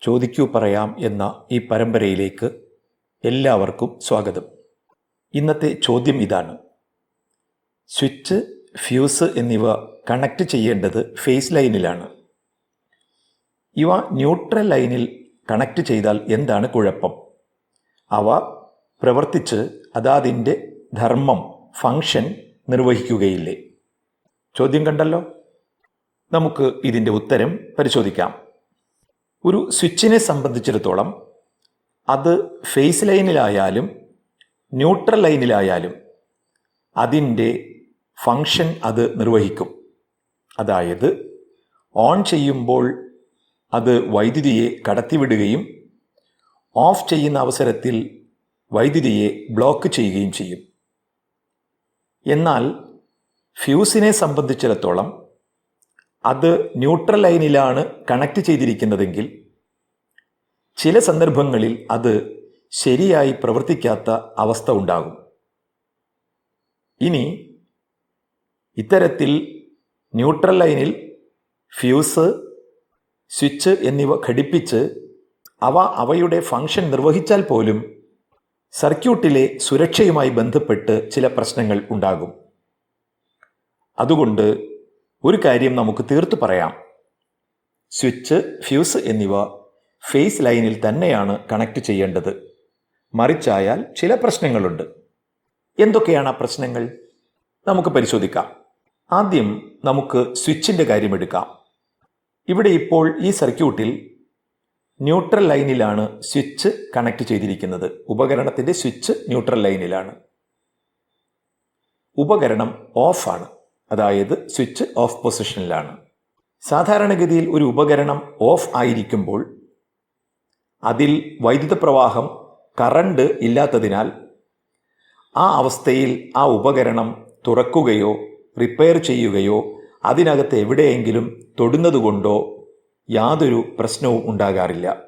ചോദിക്കൂ പറയാം എന്ന ഈ പരമ്പരയിലേക്ക് എല്ലാവർക്കും സ്വാഗതം. ഇന്നത്തെ ചോദ്യം ഇതാണ്. സ്വിച്ച് ഫ്യൂസ് എന്നിവ കണക്ട് ചെയ്യേണ്ടത് ഫേസ് ലൈനിലാണ്. ഇവ ന്യൂട്രൽ ലൈനിൽ കണക്ട് ചെയ്താൽ എന്താണ് കുഴപ്പം? അവ പ്രവർത്തിച്ച് അതാതിന്റെ ധർമ്മം ഫങ്ഷൻ നിർവഹിക്കുകയില്ലേ? ചോദ്യം കണ്ടല്ലോ? നമുക്ക് ഇതിന്റെ ഉത്തരം പരിശോധിക്കാം. ഒരു സ്വിച്ചിനെ സംബന്ധിച്ചിടത്തോളം അത് ഫേസ് ലൈനിലായാലും ന്യൂട്രൽ ലൈനിലായാലും അതിന്റെ ഫങ്ഷൻ അത് നിർവഹിക്കും. അതായത് ഓൺ ചെയ്യുമ്പോൾ അത് വൈദ്യുതിയെ കടത്തിവിടുകയും ഓഫ് ചെയ്യുന്ന അവസരത്തിൽ വൈദ്യുതിയെ ബ്ലോക്ക് ചെയ്യുകയും ചെയ്യും. എന്നാൽ ഫ്യൂസിനെ സംബന്ധിച്ചിടത്തോളം അത് ന്യൂട്രൽ ലൈനിലാണ് കണക്ട് ചെയ്തിരിക്കുന്നതെങ്കിൽ ചില സന്ദർഭങ്ങളിൽ അത് ശരിയായി പ്രവർത്തിക്കാത്ത അവസ്ഥ ഉണ്ടാകും. ഇനി ഇത്തരത്തിൽ ന്യൂട്രൽ ലൈനിൽ ഫ്യൂസ് സ്വിച്ച് എന്നിവ ഘടിപ്പിച്ച് അവ അവയുടെ ഫങ്ഷൻ നിർവഹിച്ചാൽ പോലും സർക്യൂട്ടിലെ സുരക്ഷയുമായി ബന്ധപ്പെട്ട് ചില പ്രശ്നങ്ങൾ ഉണ്ടാകും. അതുകൊണ്ട് ഒരു കാര്യം നമുക്ക് തീർത്തു പറയാം. സ്വിച്ച് ഫ്യൂസ് എന്നിവ ഫേസ് ലൈനിൽ തന്നെയാണ് കണക്ട് ചെയ്യേണ്ടത്. മറിച്ചായാൽ ചില പ്രശ്നങ്ങളുണ്ട്. എന്തൊക്കെയാണ് ആ പ്രശ്നങ്ങൾ? നമുക്ക് പരിശോധിക്കാം. ആദ്യം നമുക്ക് സ്വിച്ചിന്റെ കാര്യം എടുക്കാം. ഇവിടെ ഇപ്പോൾ ഈ സർക്യൂട്ടിൽ ന്യൂട്രൽ ലൈനിലാണ് സ്വിച്ച് കണക്ട് ചെയ്തിരിക്കുന്നത്. ഉപകരണത്തിന്റെ സ്വിച്ച് ന്യൂട്രൽ ലൈനിലാണ്. ഉപകരണം ഓഫാണ് അതായത് സ്വിച്ച് ഓഫ് പൊസിഷനിലാണ്. സാധാരണഗതിയിൽ ഒരു ഉപകരണം ഓഫ് ആയിരിക്കുമ്പോൾ അതിൽ വൈദ്യുത പ്രവാഹം കറണ്ട് ഇല്ലാത്തതിനാൽ ആ അവസ്ഥയിൽ ആ ഉപകരണം തുറക്കുകയോ റിപ്പയർ ചെയ്യുകയോ അതിനകത്ത് എവിടെയെങ്കിലും തൊടുന്നതുകൊണ്ടോ യാതൊരു പ്രശ്നവും ഉണ്ടാകാറില്ല.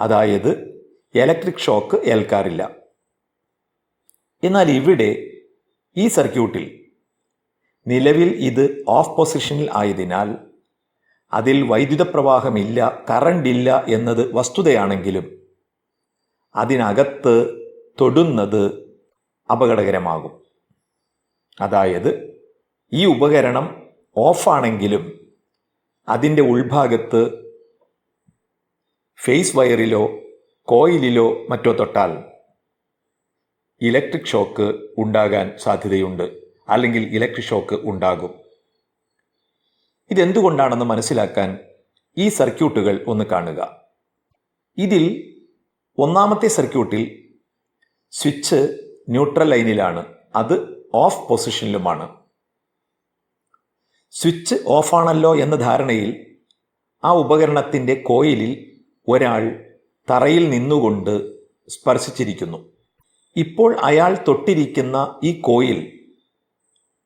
അതായത് ഇലക്ട്രിക് ഷോക്ക് ഏൽക്കാറില്ല. എന്നാൽ ഇവിടെ ഈ സർക്യൂട്ടിൽ നിലവിൽ ഇത് ഓഫ് പൊസിഷനിൽ ആയതിനാൽ അതിൽ വൈദ്യുത പ്രവാഹമില്ല കറണ്ട് ഇല്ല എന്നത് വസ്തുതയാണെങ്കിലും അതിനകത്ത് തൊടുന്നത് അപകടകരമാകും. അതായത് ഈ ഉപകരണം ഓഫാണെങ്കിലും അതിന്റെ ഉൾഭാഗത്ത് ഫേസ് വയറിലോ കോയിലിലോ മറ്റോ തൊട്ടാൽ ഇലക്ട്രിക് ഷോക്ക് ഉണ്ടാകാൻ സാധ്യതയുണ്ട്. അല്ലെങ്കിൽ ഇലക്ട്രിക് ഷോക്ക് ഉണ്ടാകും. ഇതെന്തുകൊണ്ടാണെന്ന് മനസ്സിലാക്കാൻ ഈ സർക്യൂട്ടുകൾ ഒന്ന് കാണുക. ഇതിൽ ഒന്നാമത്തെ സർക്യൂട്ടിൽ സ്വിച്ച് ന്യൂട്രൽ ലൈനിലാണ്. അത് ഓഫ് പൊസിഷനിലുമാണ്. സ്വിച്ച് ഓഫാണല്ലോ എന്ന ധാരണയിൽ ആ ഉപകരണത്തിന്റെ കോയിലിൽ ഒരാൾ തറയിൽ നിന്നുകൊണ്ട് സ്പർശിച്ചിരിക്കുന്നു. ഇപ്പോൾ അയാൾ തൊട്ടിരിക്കുന്ന ഈ കോയിൽ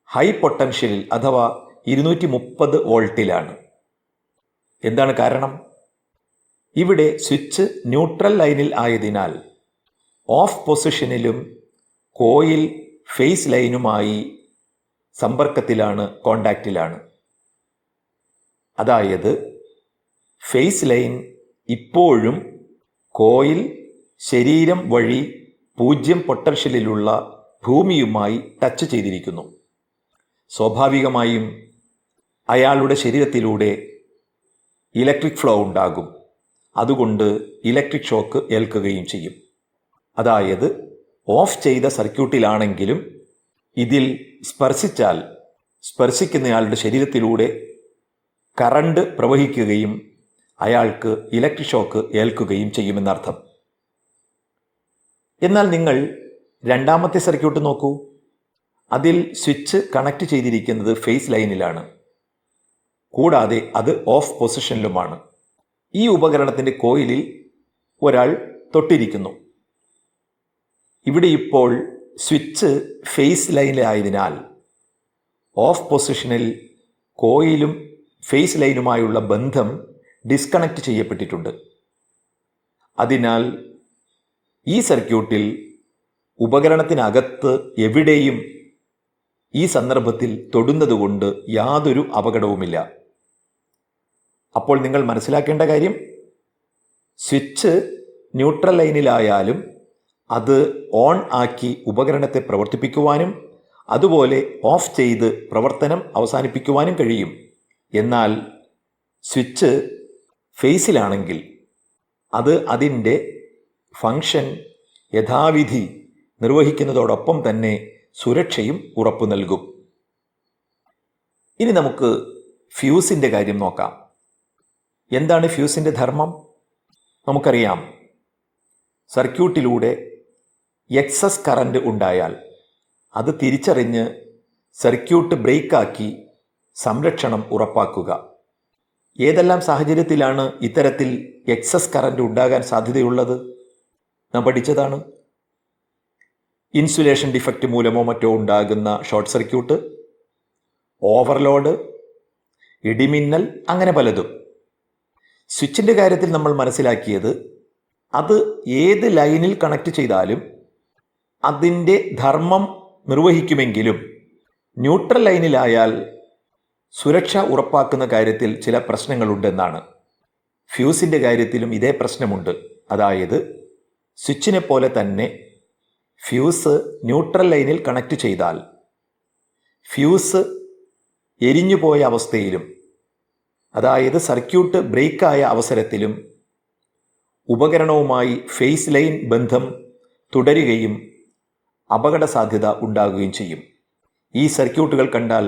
ഹൈ പൊട്ടൻഷ്യലിൽ അഥവാ ഇരുന്നൂറ്റി മുപ്പത് വോൾട്ടിലാണ്. എന്താണ് കാരണം? ഇവിടെ സ്വിച്ച് ന്യൂട്രൽ ലൈനിൽ ആയതിനാൽ ഓഫ് പൊസിഷനിലും കോയിൽ ഫേസ് ലൈനുമായി സമ്പർക്കത്തിലാണ് കോണ്ടാക്റ്റിലാണ് അതായത് ഫേസ് ലൈൻ ഇപ്പോഴും കോയിൽ ശരീരം വഴി പൂജ്യം പൊട്ടൻഷ്യലിലുള്ള ഭൂമിയുമായി ടച്ച് ചെയ്തിരിക്കുന്നു. സ്വാഭാവികമായും അയാളുടെ ശരീരത്തിലൂടെ ഇലക്ട്രിക് ഫ്ലോ ഉണ്ടാകും. അതുകൊണ്ട് ഇലക്ട്രിക് ഷോക്ക് ഏൽക്കുകയും ചെയ്യും. അതായത് ഓഫ് ചെയ്ത സർക്യൂട്ടിലാണെങ്കിലും ഇതിൽ സ്പർശിച്ചാൽ സ്പർശിക്കുന്നയാളുടെ ശരീരത്തിലൂടെ കറണ്ട് പ്രവഹിക്കുകയും അയാൾക്ക് ഇലക്ട്രിക് ഷോക്ക് ഏൽക്കുകയും ചെയ്യുമെന്നർത്ഥം. എന്നാൽ നിങ്ങൾ രണ്ടാമത്തെ സർക്യൂട്ട് നോക്കൂ. അതിൽ സ്വിച്ച് കണക്ട് ചെയ്തിരിക്കുന്നത് ഫേസ് ലൈനിലാണ്. കൂടാതെ അത് ഓഫ് പൊസിഷനിലുമാണ്. ഈ ഉപകരണത്തിന്റെ കോയിലിൽ ഒരാൾ തൊട്ടിരിക്കുന്നു. ഇവിടെ ഇപ്പോൾ സ്വിച്ച് ഫേസ് ലൈനിലായതിനാൽ ഓഫ് പൊസിഷനിൽ കോയിലും ഫേസ് ലൈനുമായുള്ള ബന്ധം ഡിസ്കണക്ട് ചെയ്യപ്പെട്ടിട്ടുണ്ട്. അതിനാൽ ഈ സർക്യൂട്ടിൽ ഉപകരണത്തിനകത്ത് എവിടെയും ഈ സന്ദർഭത്തിൽ തൊടുന്നതുകൊണ്ട് യാതൊരു അപകടവുമില്ല. അപ്പോൾ നിങ്ങൾ മനസ്സിലാക്കേണ്ട കാര്യം സ്വിച്ച് ന്യൂട്രൽ ലൈനിലായാലും അത് ഓൺ ആക്കി ഉപകരണത്തെ പ്രവർത്തിപ്പിക്കുവാനും അതുപോലെ ഓഫ് ചെയ്ത് പ്രവർത്തനം അവസാനിപ്പിക്കുവാനും കഴിയും. എന്നാൽ സ്വിച്ച് ഫേസിലാണെങ്കിൽ അത് അതിന്റെ ഫങ്ഷൻ യഥാവിധി നിർവഹിക്കുന്നതോടൊപ്പം തന്നെ സുരക്ഷയും ഉറപ്പു നൽകും. ഇനി നമുക്ക് ഫ്യൂസിന്റെ കാര്യം നോക്കാം. എന്താണ് ഫ്യൂസിന്റെ ധർമ്മം? നമുക്കറിയാം. സർക്യൂട്ടിലൂടെ എക്സസ് കറന്റ് ഉണ്ടായാൽ അത് തിരിച്ചറിഞ്ഞ് സർക്യൂട്ട് ബ്രേക്കാക്കി സംരക്ഷണം ഉറപ്പാക്കുക. ഏതെല്ലാം സാഹചര്യത്തിലാണ് ഇത്തരത്തിൽ എക്സസ് കറന്റ് ഉണ്ടാകാൻ സാധ്യതയുള്ളത്? നാം പഠിച്ചതാണ്. ഇൻസുലേഷൻ ഡിഫക്റ്റ് മൂലമോ മറ്റോ ഉണ്ടാകുന്ന ഷോർട്ട് സർക്യൂട്ട് ഓവർലോഡ് ഇടിമിന്നൽ അങ്ങനെ പലതും. സ്വിച്ചിന്റെ കാര്യത്തിൽ നമ്മൾ മനസ്സിലാക്കിയത് അത് ഏത് ലൈനിൽ കണക്ട് ചെയ്താലും അതിന്റെ ധർമ്മം നിർവഹിക്കുമെങ്കിലും ന്യൂട്രൽ ലൈനിലായാൽ സുരക്ഷ ഉറപ്പാക്കുന്ന കാര്യത്തിൽ ചില പ്രശ്നങ്ങളുണ്ടെന്നാണ്. ഫ്യൂസിന്റെ കാര്യത്തിലും ഇതേ പ്രശ്നമുണ്ട്. അതായത് സ്വിച്ചിനെ പോലെ തന്നെ ഫ്യൂസ് ന്യൂട്രൽ ലൈനിൽ കണക്ട് ചെയ്താൽ ഫ്യൂസ് എരിഞ്ഞുപോയ അവസ്ഥയിലും അതായത് സർക്യൂട്ട് ബ്രേക്കായ അവസരത്തിലും ഉപകരണവുമായി ഫേസ് ലൈൻ ബന്ധം തുടരുകയും അപകട സാധ്യത ഉണ്ടാകുകയും ചെയ്യും. ഈ സർക്യൂട്ടുകൾ കണ്ടാൽ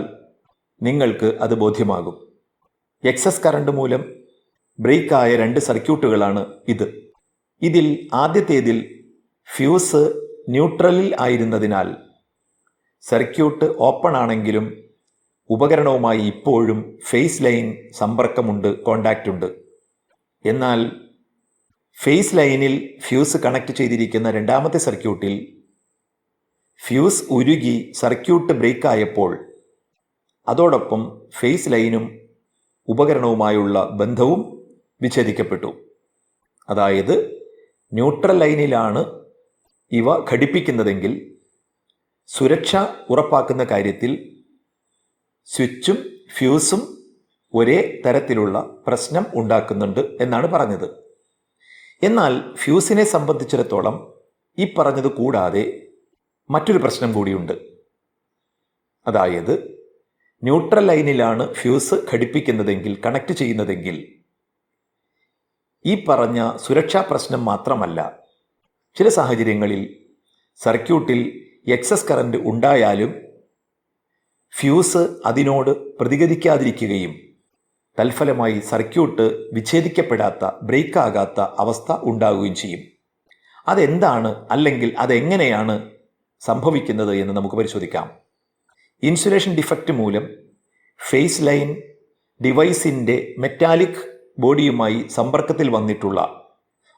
നിങ്ങൾക്ക് അത് ബോധ്യമാകും. എക്സസ് കറണ്ട് മൂലം ബ്രേക്കായ രണ്ട് സർക്യൂട്ടുകളാണ് ഇത്. ഇതിൽ ആദ്യത്തേതിൽ ഫ്യൂസ് ന്യൂട്രലിൽ ആയിരുന്നതിനാൽ സർക്യൂട്ട് ഓപ്പൺ ആണെങ്കിലും ഉപകരണവുമായി ഇപ്പോഴും ഫേസ് ലൈൻ സമ്പർക്കമുണ്ട് കോണ്ടാക്റ്റ് ഉണ്ട്. എന്നാൽ ഫേസ് ലൈനിൽ ഫ്യൂസ് കണക്ട് ചെയ്തിരിക്കുന്ന രണ്ടാമത്തെ സർക്യൂട്ടിൽ ഫ്യൂസ് ഉരുകി സർക്യൂട്ട് ബ്രേക്ക് ആയപ്പോൾ അതോടൊപ്പം ഫേസ് ലൈനും ഉപകരണവുമായുള്ള ബന്ധവും വിച്ഛേദിക്കപ്പെട്ടു. അതായത് ന്യൂട്രൽ ലൈനിലാണ് ഇവ ഘടിപ്പിക്കുന്നതെങ്കിൽ സുരക്ഷ ഉറപ്പാക്കുന്ന കാര്യത്തിൽ സ്വിച്ചും ഫ്യൂസും ഒരേ തരത്തിലുള്ള പ്രശ്നം ഉണ്ടാക്കുന്നുണ്ട് എന്നാണ് പറഞ്ഞത്. എന്നാൽ ഫ്യൂസിനെ സംബന്ധിച്ചിടത്തോളം ഈ പറഞ്ഞത് കൂടാതെ മറ്റൊരു പ്രശ്നം കൂടിയുണ്ട്. അതായത് ന്യൂട്രൽ ലൈനിലാണ് ഫ്യൂസ് ഘടിപ്പിക്കുന്നതെങ്കിൽ കണക്ട് ചെയ്യുന്നതെങ്കിൽ ഈ പറഞ്ഞ സുരക്ഷാ പ്രശ്നം മാത്രമല്ല ചില സാഹചര്യങ്ങളിൽ സർക്യൂട്ടിൽ എക്സസ് കറന്റ് ഉണ്ടായാലും ഫ്യൂസ് അതിനോട് പ്രതികരിക്കാതിരിക്കുകയും തൽഫലമായി സർക്യൂട്ട് വിച്ഛേദിക്കപ്പെടാത്ത ബ്രേക്ക് ആകാത്ത അവസ്ഥ ഉണ്ടാവുകയും ചെയ്യും. അതെന്താണ് അല്ലെങ്കിൽ അതെങ്ങനെയാണ് സംഭവിക്കുന്നത് എന്ന് നമുക്ക് പരിശോധിക്കാം. ഇൻസുലേഷൻ ഡിഫക്റ്റ് മൂലം ഫേസ് ലൈൻ ഡിവൈസിന്റെ മെറ്റാലിക് ബോഡിയുമായി സമ്പർക്കത്തിൽ വന്നിട്ടുള്ള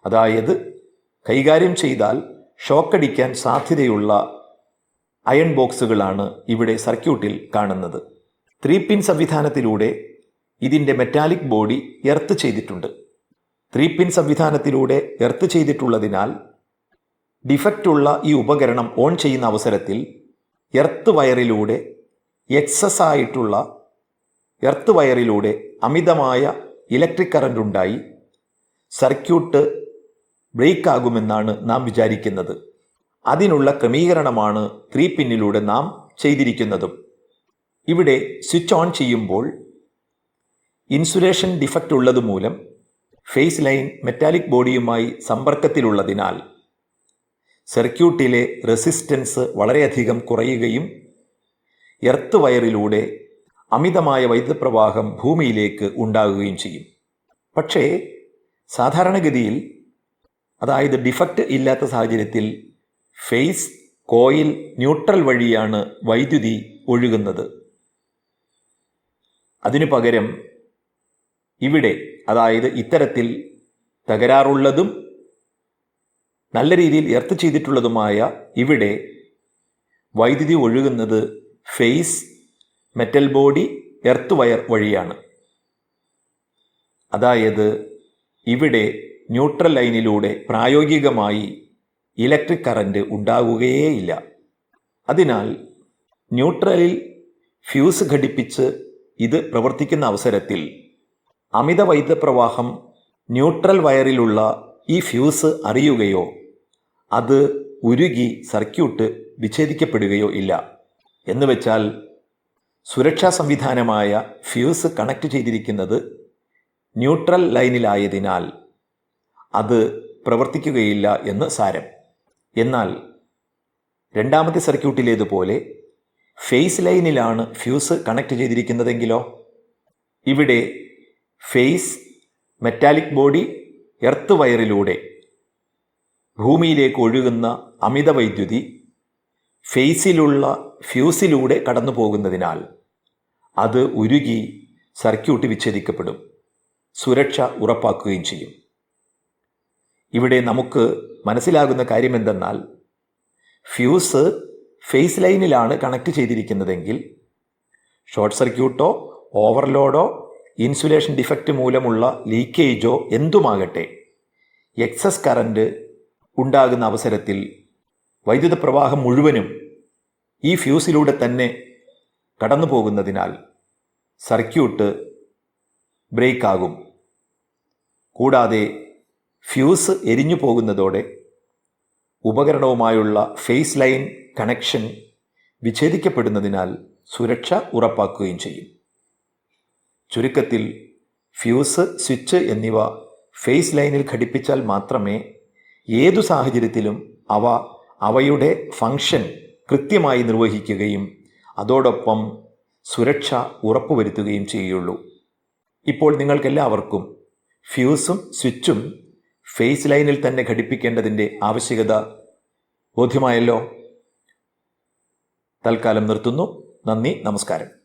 അതായത് കൈകാര്യം ചെയ്താൽ ഷോക്കടിക്കാൻ സാധ്യതയുള്ള അയൺ ബോക്സുകളാണ് ഇവിടെ സർക്യൂട്ടിൽ കാണുന്നത്. ത്രീ പിൻ സംവിധാനത്തിലൂടെ ഇതിന്റെ മെറ്റാലിക് ബോഡി എർത്ത് ചെയ്തിട്ടുണ്ട്. ത്രീ പിൻ സംവിധാനത്തിലൂടെ എർത്ത് ചെയ്തിട്ടുള്ളതിനാൽ ഡിഫക്റ്റുള്ള ഈ ഉപകരണം ഓൺ ചെയ്യുന്ന അവസരത്തിൽ എർത്ത് വയറിലൂടെ എക്സസ് ആയിട്ടുള്ള എർത്ത് വയറിലൂടെ അമിതമായ ഇലക്ട്രിക് കറണ്ട് ഉണ്ടായി. സർക്യൂട്ട് ബ്രേക്ക് ആകുമെന്നാണ് നാം വിചാരിക്കുന്നത്. അതിനുള്ള ക്രമീകരണമാണ് ത്രീ പിന്നിലൂടെ നാം ചെയ്തിരിക്കുന്നതും. ഇവിടെ സ്വിച്ച് ഓൺ ചെയ്യുമ്പോൾ ഇൻസുലേഷൻ ഡിഫക്റ്റ് ഉള്ളത് മൂലം ഫേസ് ലൈൻ മെറ്റാലിക് ബോഡിയുമായി സമ്പർക്കത്തിലുള്ളതിനാൽ സർക്യൂട്ടിലെ റെസിസ്റ്റൻസ് വളരെയധികം കുറയുകയും എർത്ത് വയറിലൂടെ അമിതമായ വൈദ്യുതപ്രവാഹം ഭൂമിയിലേക്ക് ഉണ്ടാകുകയും ചെയ്യും. പക്ഷേ സാധാരണഗതിയിൽ അതായത് ഡിഫക്റ്റ് ഇല്ലാത്ത സാഹചര്യത്തിൽ ഫേസ് കോയിൽ ന്യൂട്രൽ വഴിയാണ് വൈദ്യുതി ഒഴുകുന്നത്. അതിനു പകരം ഇവിടെ അതായത് ഇത്തരത്തിൽ തകരാറുള്ളതും നല്ല രീതിയിൽ എർത്ത് ചെയ്തിട്ടുള്ളതുമായ ഇവിടെ വൈദ്യുതി ഒഴുകുന്നത് phase metal body earth wire വഴിയാണ്. അതായത് ഇവിടെ ന്യൂട്രൽ ലൈനിലൂടെ പ്രായോഗികമായി ഇലക്ട്രിക് കറന്റ് ഉണ്ടാകുകയേയില്ല. അതിനാൽ ന്യൂട്രലിൽ ഫ്യൂസ് ഘടിപ്പിച്ച് ഇത് പ്രവർത്തിക്കുന്ന അവസരത്തിൽ അമിത വൈദ്യുതപ്രവാഹം ന്യൂട്രൽ വയറിലുള്ള ഈ ഫ്യൂസ് അറിയുകയോ അത് ഉരുകി സർക്യൂട്ട് വിച്ഛേദിക്കപ്പെടുകയോ ഇല്ല. എന്നുവെച്ചാൽ സുരക്ഷാ സംവിധാനമായ ഫ്യൂസ് കണക്ട് ചെയ്തിരിക്കുന്നത് ന്യൂട്രൽ ലൈനിലായതിനാൽ അത് പ്രവർത്തിക്കുകയില്ല എന്ന് സാരം. എന്നാൽ രണ്ടാമത്തെ സർക്യൂട്ടിലേതുപോലെ ഫേസ് ലൈനിലാണ് ഫ്യൂസ് കണക്ട് ചെയ്തിരിക്കുന്നതെങ്കിലോ? ഇവിടെ ഫേസ് മെറ്റാലിക് ബോഡി എർത്ത് വയറിലൂടെ ഭൂമിയിലേക്ക് ഒഴുകുന്ന അമിത വൈദ്യുതി ഫേസിലുള്ള ഫ്യൂസിലൂടെ കടന്നു പോകുന്നതിനാൽ അത് ഉരുകി സർക്യൂട്ട് വിച്ഛേദിക്കപ്പെടും സുരക്ഷ ഉറപ്പാക്കുകയും ചെയ്യും. ഇവിടെ നമുക്ക് മനസ്സിലാകുന്ന കാര്യം എന്തെന്നാൽ ഫ്യൂസ് ഫേസ് ലൈനിലാണ് കണക്ട് ചെയ്തിരിക്കുന്നതെങ്കിൽ ഷോർട്ട് സർക്യൂട്ടോ ഓവർലോഡോ ഇൻസുലേഷൻ ഡിഫക്റ്റ് മൂലമുള്ള ലീക്കേജോ എന്തുമാകട്ടെ എക്സസ് കറന്റ് ഉണ്ടാകുന്ന അവസരത്തിൽ വൈദ്യുത പ്രവാഹം മുഴുവനും ഈ ഫ്യൂസിലൂടെ തന്നെ കടന്നു പോകുന്നതിനാൽ സർക്യൂട്ട് ബ്രേക്കാകും. കൂടാതെ ഫ്യൂസ് എരിഞ്ഞു പോകുന്നതോടെ ഉപകരണവുമായുള്ള ഫേസ് ലൈൻ കണക്ഷൻ വിച്ഛേദിക്കപ്പെടുന്നതിനാൽ സുരക്ഷ ഉറപ്പാക്കുകയും ചെയ്യും. ചുരുക്കത്തിൽ ഫ്യൂസ് സ്വിച്ച് എന്നിവ ഫേസ് ലൈനിൽ ഘടിപ്പിച്ചാൽ മാത്രമേ ഏതു സാഹചര്യത്തിലും അവ അവയുടെ ഫങ്ഷൻ കൃത്യമായി നിർവഹിക്കുകയും അതോടൊപ്പം സുരക്ഷ ഉറപ്പുവരുത്തുകയും ചെയ്യുള്ളൂ. ഇപ്പോൾ നിങ്ങൾക്കെല്ലാവർക്കും ഫ്യൂസും സ്വിച്ചും ഫേസ് ലൈനിൽ തന്നെ ഘടിപ്പിക്കേണ്ടതിന്റെ ആവശ്യകത ബോധ്യമായല്ലോ. തൽക്കാലം നിർത്തുന്നു. നന്ദി നമസ്കാരം.